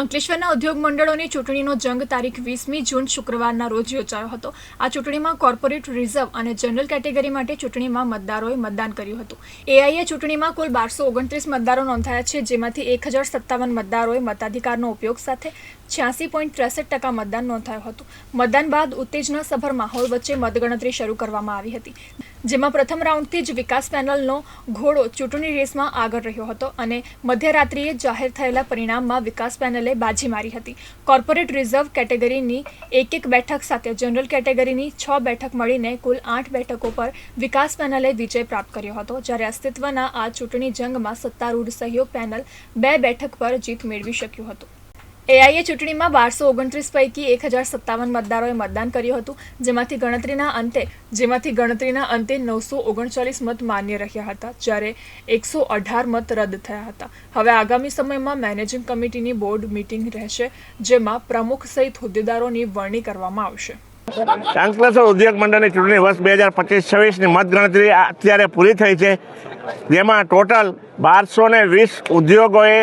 અંકલેશ્વરના ઉદ્યોગ મંડળોની ચૂંટણીનો જંગ તારીખ વીસમી જૂન શુક્રવારના રોજ યોજાયો હતો. આ ચૂંટણીમાં કોર્પોરેટ રિઝર્વ અને જનરલ કેટેગરી માટે ચૂંટણીમાં મતદારોએ મતદાન કર્યું હતું. એઆઈએ ચૂંટણીમાં કુલ બારસો ઓગણત્રીસ મતદારો નોંધાયા છે, જેમાંથી એક હજાર સત્તાવન મતદારોએ મતાધિકારનો ઉપયોગ સાથે છ્યાસી પોઈન્ટ ત્રેસઠ ટકા મતદાન નોંધાયું હતું. મતદાન બાદ ઉત્તેજના સભર માહોલ વચ્ચે મતગણતરી શરૂ કરવામાં આવી હતી. જેમાં પ્રથમ રાઉન્ડથી જ વિકાસ પેનલનો ઘોડો ચૂંટણી રેસમાં આગળ રહ્યો હતો અને મધ્યરાત્રિએ જાહેર થયેલા પરિણામમાં વિકાસ પેનલે બાજી મારી હતી. કોર્પોરેટ રિઝર્વ કેટેગરીની એક એક બેઠક સાથે જનરલ કેટેગરીની છ બેઠક મળીને કુલ આઠ બેઠકો પર વિકાસ પેનલે વિજય પ્રાપ્ત કર્યો હતો. જ્યારે અસ્તિત્વના આ ચૂંટણી જંગમાં સત્તારૂઢ સહયોગ પેનલ બે બેઠક પર જીત મેળવી શક્યું હતું. એઆઈએ ચૂંટણીમાં બારસો ઓગણત્રીસ પૈકી એક હજાર સત્તાવન મતદારોએ મતદાન કર્યું હતું, જેમાંથી ગણતરીના અંતે, જેમાંથી ગણતરીના અંતે નવસો ઓગણચાલીસ મત માન્ય રહ્યા હતા, જ્યારે એકસો અઢાર મત રદ થયા હતા. હવે આગામી સમયમાં મેનેજિંગ કમિટીની બોર્ડ મીટિંગ રહેશે, જેમાં પ્રમુખ સહિત હોદ્દેદારોની વરણી કરવામાં આવશે. અંકલેશ્વર ઉદ્યોગ મંડળની ચૂંટણી વર્ષ બે હજાર પચીસ છવ્વીસની મતગણતરી અત્યારે પૂરી થઈ છે. જેમાં ટોટલ બારસો ને વીસ ઉદ્યોગોએ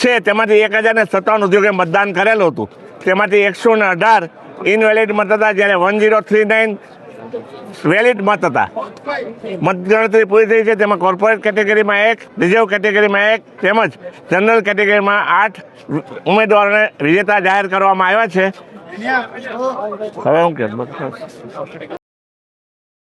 છે. તેમાંથી એક હજાર ને સત્તાવન ઉદ્યોગે મતદાન કરેલું હતું. તેમાંથી એકસો ને અઢાર ઇનવેલિડ મત હતા જ્યારે one zero three nine valid મત હતા. મતગણતરી પૂરી થઈ છે. તેમાં કોર્પોરેટ કેટેગરીમાં એક રિઝર્વ કેટેગરીમાં એક તેમજ જનરલ કેટેગરીમાં આઠ ઉમેદવારોને વિજેતા જાહેર કરવામાં આવ્યા છે. હવે હું કે